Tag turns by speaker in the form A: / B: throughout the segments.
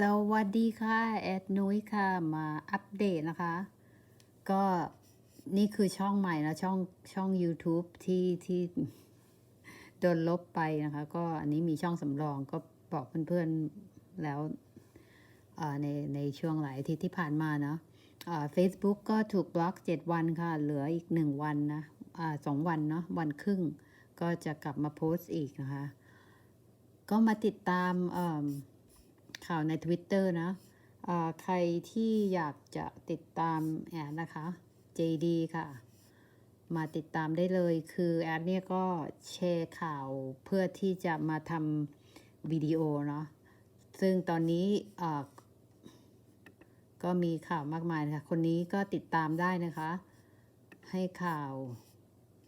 A: สวัสดีค่ะ แอดนุ้ยค่ะ มาอัปเดตนะคะ ก็นี่คือช่องใหม่นะช่องช่อง YouTube ที่ที่โดนลบไปนะคะ ก็อันนี้มีช่องสำรองก็บอกเพื่อนๆแล้วในในช่วงหลายอาทิตย์ที่ผ่านมาเนาะเฟซบุ๊กก็ถูกบล็อก 7 วันค่ะ เหลืออีก 1 วันนะสองวันเนาะวันครึ่ง ก็จะกลับมาโพสต์อีกนะคะ ก็มาติดตามเอิ่ม ข่าวใน Twitter นะใครที่อยากจะติดตามแอดนะคะ JD ค่ะ มาติดตามได้เลยคือแอดเนี่ยก็แชร์ข่าวเพื่อที่จะมาทำวิดีโอเนาะซึ่งตอนนี้ก็มีข่าวมากมายนะคะ คนนี้ก็ติดตามได้นะคะ ให้ข่าว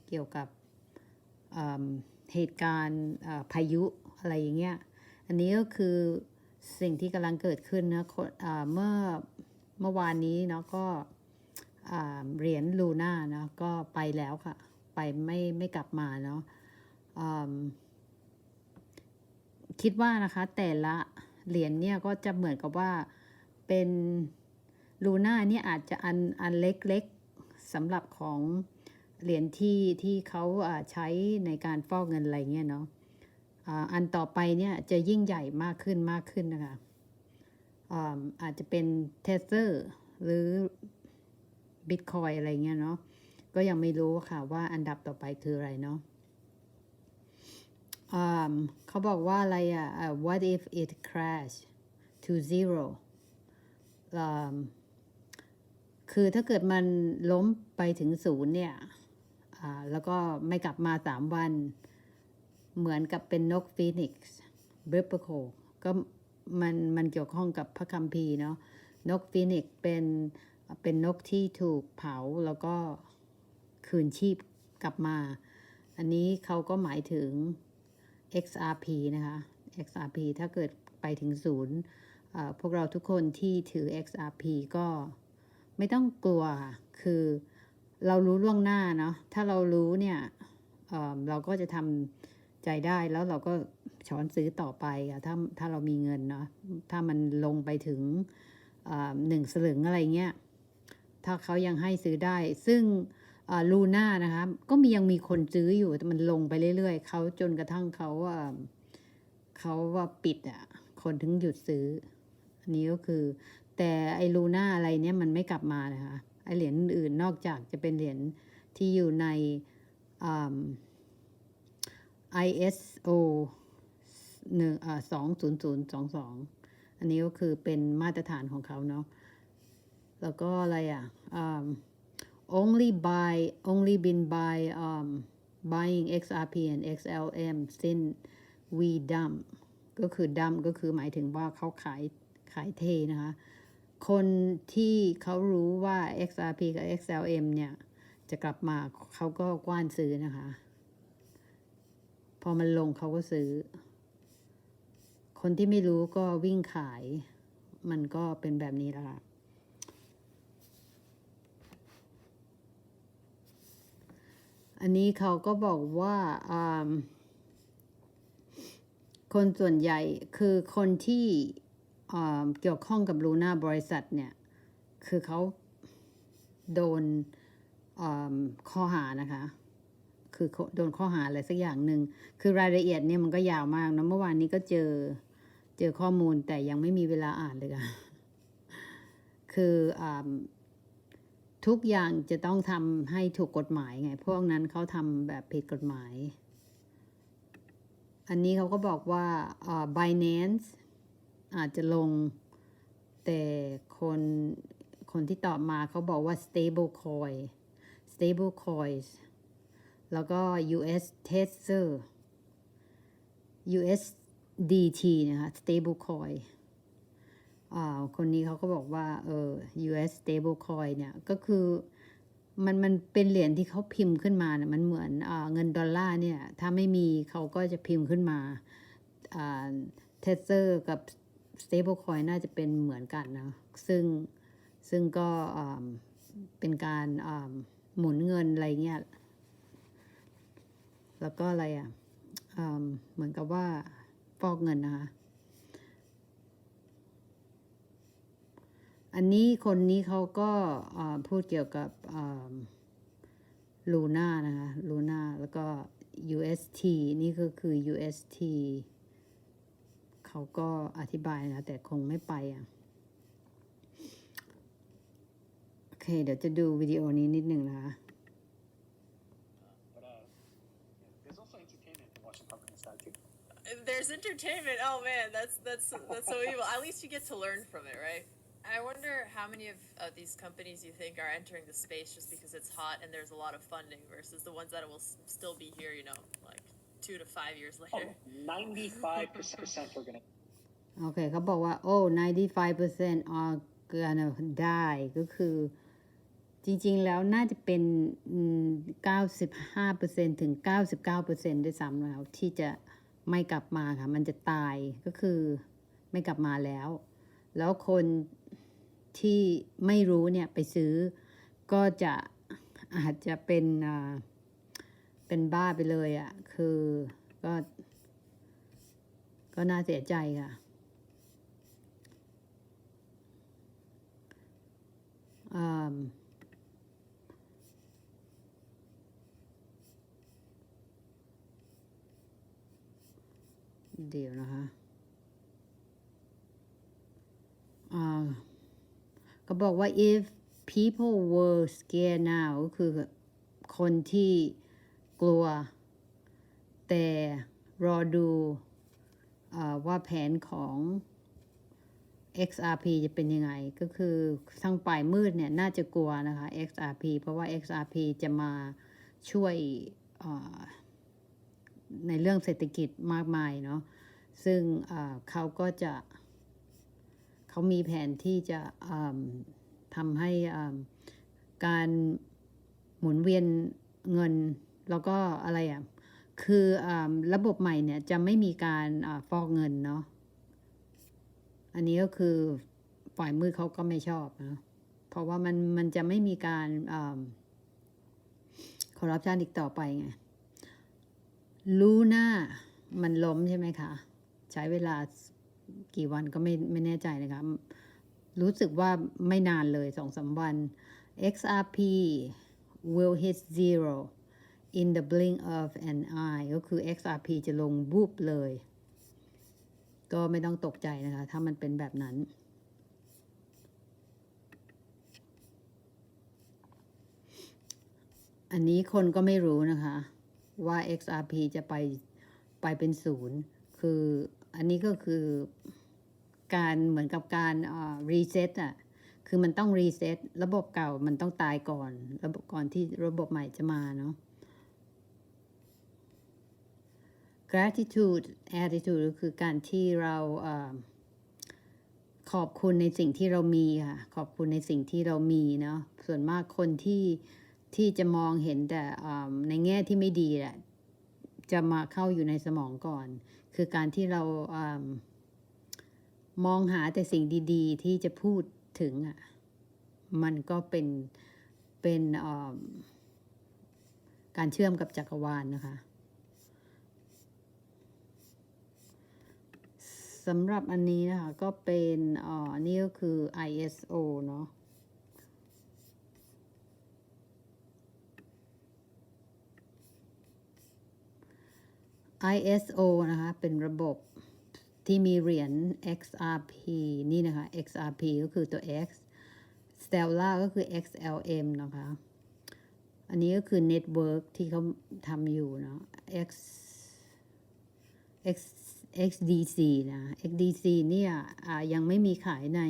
A: เกี่ยวกับเหตุการณ์พายุอะไรอย่างเงี้ย อันนี้ก็คือ สิ่งที่กำลังเกิดขึ้นนะคนอ่าเมื่อเมื่อวานนี้เนาะก็เหรียญลูน่าเนาะก็ไปแล้วค่ะ ไปไม่ไม่กลับมาเนาะคิดว่านะคะ แต่ละเหรียญเนี่ยก็จะเหมือนกับว่าเป็นลูน่าเนี่ยอาจจะอันอันเล็กๆสำหรับของเหรียญที่ที่เขาใช้ในการฟอกเงินอะไรเงี้ยเนาะ อันต่อไปเนี่ยจะยิ่งใหญ่มากขึ้นมากขึ้นนะคะอาอาจจะเป็นเทเซอร์หรือบิตคอยอะไรเงี้ยเนาะก็ยังไม่รู้ค่ะว่าอันดับต่อไปคืออะไรเนาะเขาบอกว่าอะไรอะ what if it crash to zero คือถ้าเกิดมันล้มไปถึงศูนย์เนี่ยแล้วก็ไม่กลับมาสามวัน เหมือนกับเป็นนกฟีนิกซ์เบรปโคก็มันมันเกี่ยวข้องกับพระคัมภีร์เนาะนกฟีนิกซ์เป็นเป็นนกที่ถูกเผาแล้วก็คืนชีพกลับมา อันนี้เขาก็หมายถึง XRP นะคะ XRP ถ้าเกิดไปถึงศูนย์พวกเราทุกคนที่ถือ XRP ก็ไม่ต้องกลัวคือเรารู้ล่วงหน้าเนาะถ้าเรารู้เนี่ยเเราก็จะทำ ใจได้แล้วเราก็ช้อนซื้อต่อไปอะถ้าถ้าเรามีเงินเนาะถ้ามันลงไปถึงหนึ่งสลึงอะไรเงี้ยถ้าเขายังให้ซื้อได้ ซึ่งลูน่านะคะก็มียังมีคนซื้ออยู่แต่มันลงไปเรื่อยๆเขาจนกระทั่งเขาอ่าเขาว่าปิดอะคนถึงหยุดซื้อ อันนี้ก็คือ แต่ไอลูน่าอะไรเนี่ยมันไม่กลับมานะคะไอเหรียญอื่นนอกจากจะเป็นเหรียญที่อยู่ในอ ISO หนึ่งอ่าสองศูนย์ศูนย์สองสองอันนี้ก็คือเป็นมาตรฐานของเขาเนาะ แล้วก็อะไรอะ um, only buy only been buy um, buying XRP and XLM since we dump ก็คือ dump ก็คือหมายถึงว่าเขาขายขายเทนะคะ คนที่เขารู้ว่า XRP กับ XLM เนี่ย จะกลับมาเขาก็กว้านซื้อนะคะ อมันลงเขาก็ซื้อ คนที่ไม่รู้ก็วิ่งขาย มันก็เป็นแบบนี้ละค่ะอันนี้เขาก็บอกว่าคนส่วนใหญ่คือคนที่เกี่ยวข้องกับลูน่าบริษัทเนี่ย คือเขาโดนข้อหานะคะ คือโดนข้อหาอะไรสักอย่างหนึ่งคือรายละเอียดเนี่ยมันก็ยาวมากนะเมื่อวานนี้ก็เจอเจอข้อมูลแต่ยังไม่มีเวลาอ่านเลยค่ะคืออทุกอย่างจะต้องทำให้ถูกกฎหมายไง พวกนั้นเขาทำแบบผิดกฎหมาย อันนี้เขาก็บอกว่าอ่า Binance อาจจะลงแต่คนคนที่ตอบมาเขาบอกว่า stable coin stable coins แล้วก็ US Tether USDT นะคะ stable coin อ่าคนนี้เขาก็บอกว่าเออ US stable coin เนี่ย ก็คือมันมันเป็นเหรียญที่เขาพิมพ์ขึ้นมาเนี่ยมันเหมือนอ่าเงินดอลลาร์เนี่ย ถ้าไม่มีเขาก็จะพิมพ์ขึ้นมาอ่า Tether กับ stable coin น่าจะเป็นเหมือนกันนะ ซึ่งซึ่งก็อ่าเป็นการอ่าหมุนเงินอะไรเงี้ย แล้วก็อะไรอะเหมือนกับว่าฟอกเงินนะคะ อันนี้คนนี้เขาก็าพูดเกี่ยวกับลูน่านะคะลูน่าแล้วก็ UST นี่ก็คือ UST เขาก็อธิบายนะ แต่คงไม่ไปอะ โอเค เดี๋ยวจะดูวิดีโอนี้นิดหนึ่งนะคะ
B: There's entertainment.
C: Oh man, that's that's that's so evil. At least you get to learn from it, right? I wonder how many of uh, these companies you think are entering the space just because it's hot and there's a lot of funding versus the ones that will s- still be here, you know, like two to five years
B: Oh,
C: later.
B: 95% are gonna
A: โอเค เขาบอกว่า โอ้ 95% are gonna die ก็คือ จริง ๆ แล้วน่าจะเป็นอืม95%ถึง 99%ด้วยซ้ำแล้ว ที่จะ ไม่กลับมาค่ะ มันจะตายก็คือไม่กลับมาแล้ว แล้วคนที่ไม่รู้เนี่ยไปซื้อก็จะอาจจะเป็นอ่าเป็นบ้าไปเลยอะ่ะ คือก็ ก็น่าเสียใจค่ะอื เดียวนะคะอ่าก็บอกว่า if people were scared now ก็คือคนที่กลัว แต่รอดูอว่าแผนของ XRP จะเป็นยังไง ก็คือทั้งฝ่ายมืดเนี่ย น่าจะกลัวนะคะ XRP เพราะว่า XRP จะมาช่วยในเรื่องเศรษฐกิจมากมายเนาะ ซึ่งเขาก็จะ เขามีแผนที่จะทำให้การหมุนเวียนเงินแล้วก็อะไรอะ คืออระบบใหม่เนี่ยจะไม่มีการอฟอกเงินเนาะ อันนี้ก็คือฝ่ายมืดเขาก็ไม่ชอบนะ เพราะว่ามันมันจะไม่มีการคอร์รัปชันอีกต่อไปไง ลูน่ามันล้มใช่ไหมคะ ช้เวลากี่วันก็ไม่ไม่แน่ใจนะคะรู้สึกว่าไม่นานเลยสองสามวัน XRP will hit zero in the blink of an eye ก็คือ XRP จะลงบูบเลย ก็ไม่ต้องตกใจนะคะ ถ้ามันเป็นแบบนั้น อันนี้คนก็ไม่รู้นะคะ ว่า XRP จะไปไปเป็นศูนย์ คือ อันนี้ก็คือการเหมือนกับการรีเซ็ตอะคือมันต้องรีเซ็ตระบบเก่ามันต้องตายก่อน ระบบก่อนที่ระบบใหม่จะมาเนาะ gratitude attitude ก็คือการที่เราเอขอบคุณในสิ่งที่เรามีค่ะ ขอบคุณในสิ่งที่เรามีเนาะส่วนมากคนที่ที่จะมองเห็นแต่ในแง่ที่ไม่ดีแหละ จะมาเข้าอยู่ในสมองก่อน คือการที่เราเอมองหาแต่สิ่งดีๆ ที่จะพูดถึงอะมันก็เป็นเป็นการเชื่อมกับจักรวาลนะคะสำหรับอันนี้นะคะก็เป็นอ่อนี่ก็คือ ISO เนาะ ISO นะคะ เป็นระบบที่มีเหรียญ XRP นี่นะคะ XRP ก็คือตัว X Stellar ก็คือ XLM นะคะ อันนี้ก็คือ Network ที่เขาทำอยู่เนาะ X X XDC นะ XDC เนี่ยยังไม่มีขายใน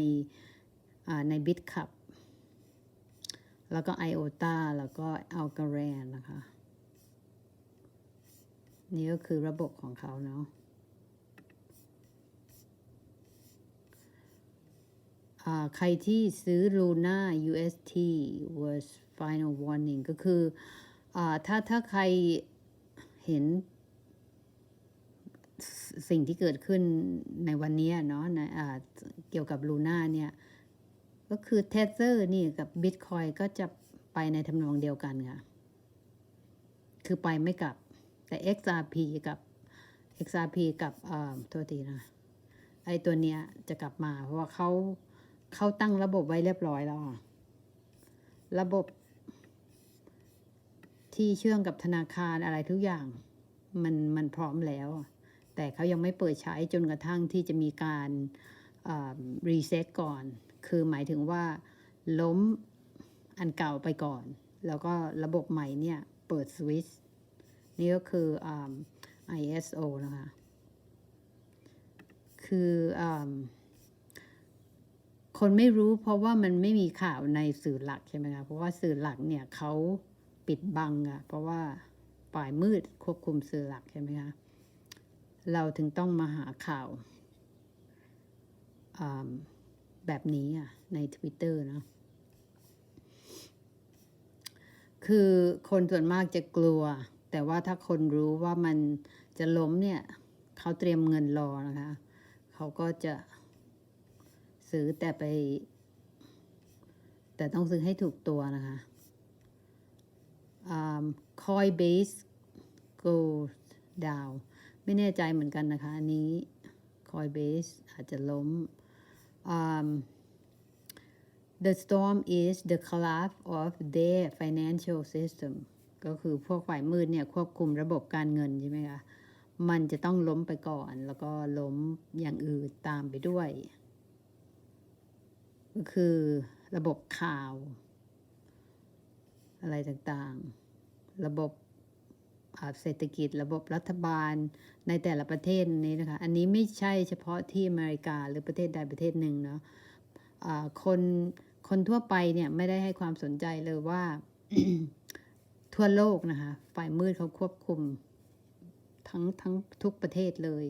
A: ใน BitCup แล้วก็ IOTA แล้วก็ Algorand นะคะ นี่ก็คือระบบของเขาเนาะใครที่ซื้อ Luna UST was final warning ก็คืออถ้าถ้าใครเห็นสิ่งที่เกิดขึ้นในวันนี้เนาะนอ่าเกี่ยวกับลูน่าเนี่ย ก็คือเทเซอร์นี่กับบิตคอยก็จะไปในทำนองเดียวกันค่ะ คือไปไม่กลับ แต่ XRP กับ XRP กับเอ่อโทษทีนะไอตัวเนี้ยจะกลับมา เพราะว่าเขาเขาตั้งระบบไว้เรียบร้อยแล้วอะระบบที่เชื่อมกับธนาคารอะไรทุกอย่าง มันมันพร้อมแล้ว แต่เขายังไม่เปิดใช้จนกระทั่งที่จะมีการรีเซ็ตก่อน คือหมายถึงว่าล้มอันเก่าไปก่อน แล้วก็ระบบใหม่เนี่ย เปิดสวิตช์ นี่ก็คืออ ISO นะคะ คืออคนไม่รู้เพราะว่ามันไม่มีข่าวในสื่อหลักใช่ไหมคะ เพราะว่าสื่อหลักเนี่ยเขาปิดบังอะเพราะว่าฝ่ายมืดควบคุมสื่อหลักใช่ไหมคะ เราถึงต้องมาหาข่าวแบบนี้อะใน Twitter เนอะคือคนส่วนมากจะกลัว แต่ว่าถ้าคนรู้ว่ามันจะล้มเนี่ยเขาเตรียมเงินรอนะคะ เขาก็จะซื้อแต่ไป แต่ต้องซื้อให้ถูกตัวนะคะอ่า Coinbase go down ไม่แน่ใจเหมือนกันนะคะ อันนี้ Coinbase อาจจะล้ม um, the storm is the collapse of their financial system ก็คือพวกฝ่ายมืดเนี่ยควบคุมระบบการเงินใช่ไหมคะมันจะต้องล้มไปก่อน แล้วก็ล้มอย่างอื่นตามไปด้วย ก็คือระบบข่าว อะไรต่างๆ ระบบเศรษฐกิจระบบรัฐบาลในแต่ละประเทศนี้นะคะ อันนี้ไม่ใช่เฉพาะที่อเมริกาหรือประเทศใดประเทศหนึ่งเนาะอ่าคนคนทั่วไปเนี่ยไม่ได้ให้ความสนใจเลยว่า ทั่วโลกนะคะฝ่ายมืดเขาควบคุมทั้งทั้งทุกประเทศเลย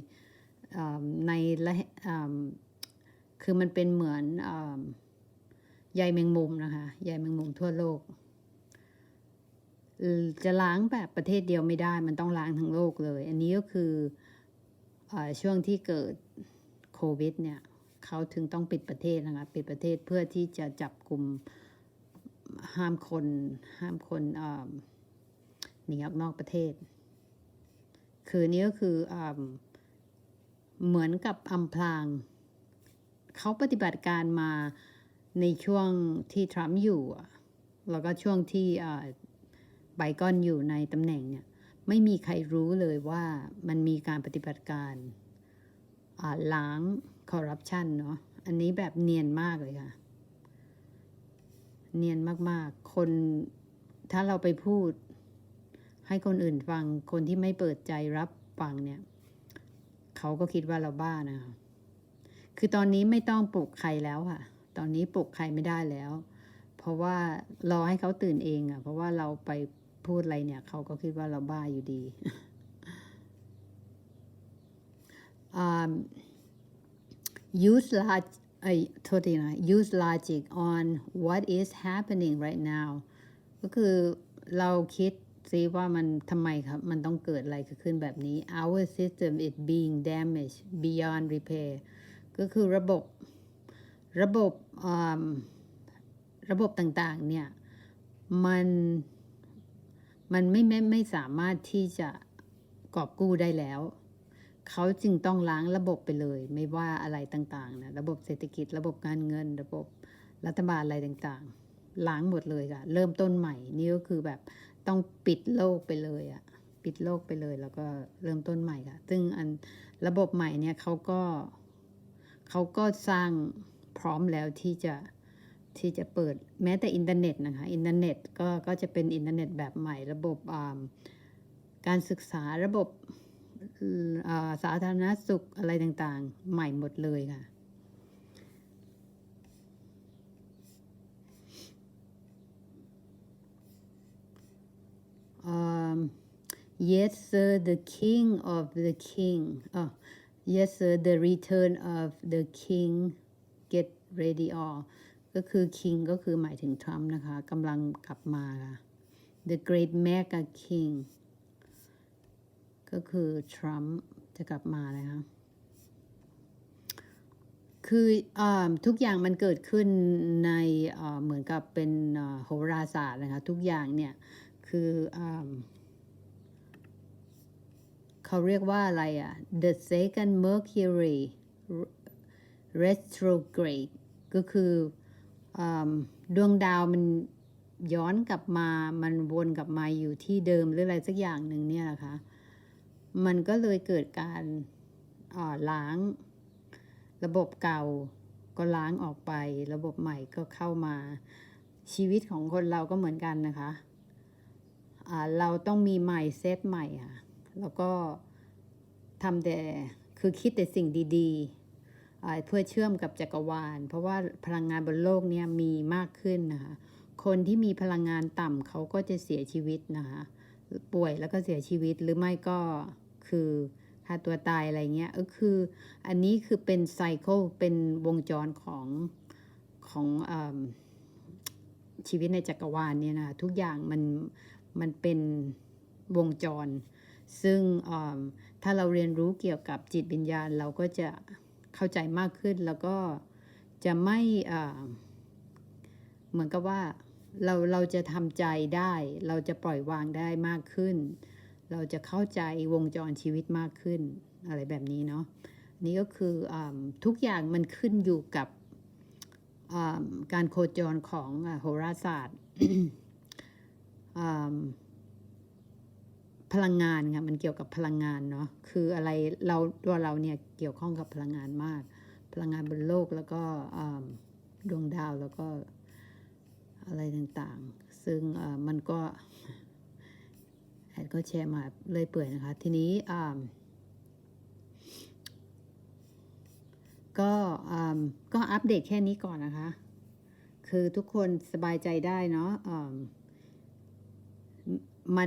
A: ในละคือมันเป็นเหมือนอใยแมงมุมนะคะใยแมงมุมทั่วโลก จะล้างแบบประเทศเดียวไม่ได้ มันต้องล้างทั้งโลกเลย อันนี้ก็คืออช่วงที่เกิดโควิดเนี่ยเขาถึงต้องปิดประเทศนะคะปิดประเทศเพื่อที่จะจับกลุ่มห้ามคนห้ามคนอ่า หนีออกนอกประเทศ คือนี้ก็คืออเหมือนกับอำพราง เขาปฏิบัติการมาในช่วงที่ทรัมป์อยู่ แล้วก็ช่วงที่ไบกอนอยู่ในตำแหน่งเนี่ย ไม่มีใครรู้เลยว่ามันมีการปฏิบัติการล้างคอร์รัปชันเนาะ อันนี้แบบเนียนมากเลยค่ะ เนียนมากๆ คนถ้าเราไปพูด ให้คนอื่นฟังคนที่ไม่เปิดใจรับฟังเนี่ย เขาก็คิดว่าเราบ้านะคะคือตอนนี้ไม่ต้องปลุกใครแล้วค่ะ ตอนนี้ปลุกใครไม่ได้แล้ว เพราะว่ารอให้เขาตื่นเองอะ เพราะว่าเราไปพูดอะไรเนี่ย เขาก็คิดว่าเราบ้าอยู่ดี um, use large เอ้โทษทีนะ use logic on what is happening right now ก็คือเราคิด ซิว่ามันทำไมครับ มันต้องเกิดอะไรขึ้นแบบนี้ our system is being damaged beyond repair ก็คือระบบ ระบบระบบต่างๆ เนี่ย มัน มันไม่ไม่ไม่สามารถที่จะกอบกู้ได้แล้ว เขาจึงต้องล้างระบบไปเลย ไม่ว่าอะไรต่างๆ นะ ระบบเศรษฐกิจ ระบบการเงิน ระบบรัฐบาลอะไรต่างๆ ล้างหมดเลยค่ะ เริ่มต้นใหม่ นี่ก็คือแบบ ต้องปิดโลกไปเลยอะปิดโลกไปเลย แล้วก็เริ่มต้นใหม่ค่ะ ซึ่งอันระบบใหม่เนี่ยเขาก็เขาก็สร้างพร้อมแล้วที่จะที่จะเปิดแม้แต่อินเทอร์เน็ตนะคะ อินเทอร์เน็ตก็ก็จะเป็นอินเทอร์เน็ตแบบใหม่ ระบบการศึกษาระบบสาธารณสุขอะไรต่างๆ ใหม่หมดเลยค่ะ um, yes sir the king of the king oh yes sir the return of the king get ready all ก็คือ king ก็คือหมายถึงทรัมป์นะคะกำลังกลับมาค่ะ the great mega king ก็คือทรัมป์จะกลับมานะคะคืออทุกอย่างมันเกิดขึ้นในอ่าเหมือนกับเป็นอ่าโหราศาสตร์นะคะ ทุกอย่างเนี่ย คืออเขาเรียกว่าอะไรอะ the second Mercury retrograde ก็คืออดวงดาวมันย้อนกลับมา มันวนกลับมาอยู่ที่เดิมหรืออะไรสักอย่างหนึ่งเนี่ยนะคะมันก็เลยเกิดการล้าง ระบบเก่าก็ล้างออกไป ระบบใหม่ก็เข้ามา ชีวิตของคนเราก็เหมือนกันนะคะ เราต้องมีใหม่เซตใหม่ค่ะแล้วก็ทำแต่คือคิดแต่สิ่งดีๆ เพื่อเชื่อมกับจักรวาล เพราะว่าพลังงานบนโลกเนี่ยมีมากขึ้นนะคะคนที่มีพลังงานต่ำเขาก็จะเสียชีวิตนะคะป่วยแล้วก็เสียชีวิตหรือไม่ก็คือฆ่าตัวตายอะไรเงี้ยก็คืออันนี้คือเป็นไซเคิลเป็นวงจรของของอชีวิตในจักรวาลเนี่ยนะทุกอย่างมัน มันเป็นวงจร ซึ่งถ้าเราเรียนรู้เกี่ยวกับจิตวิญญาณ เราก็จะเข้าใจมากขึ้นแล้วก็จะไม่เหมือนกับว่าเราเราจะทำใจได้ เราจะปล่อยวางได้มากขึ้น เราจะเข้าใจวงจรชีวิตมากขึ้น อะไรแบบนี้เนาะนี่ก็คืออทุกอย่างมันขึ้นอยู่กับการโคจรของโหราศาสตร์ พลังงานค่ะมันเกี่ยวกับพลังงานเนาะคืออะไรเราตัวเราเนี่ยเกี่ยวข้องกับพลังงานมาก พลังงานบนโลกแล้วก็ดวงดาวแล้วก็อะไรต่างๆ ซึ่งมันก็แอดก็แชร์มาเลยเปื่อยนะคะ ทีนี้ก็ก็อัปเดตแค่นี้ก่อนนะคะ คือทุกคนสบายใจได้เนาะ อืมมัน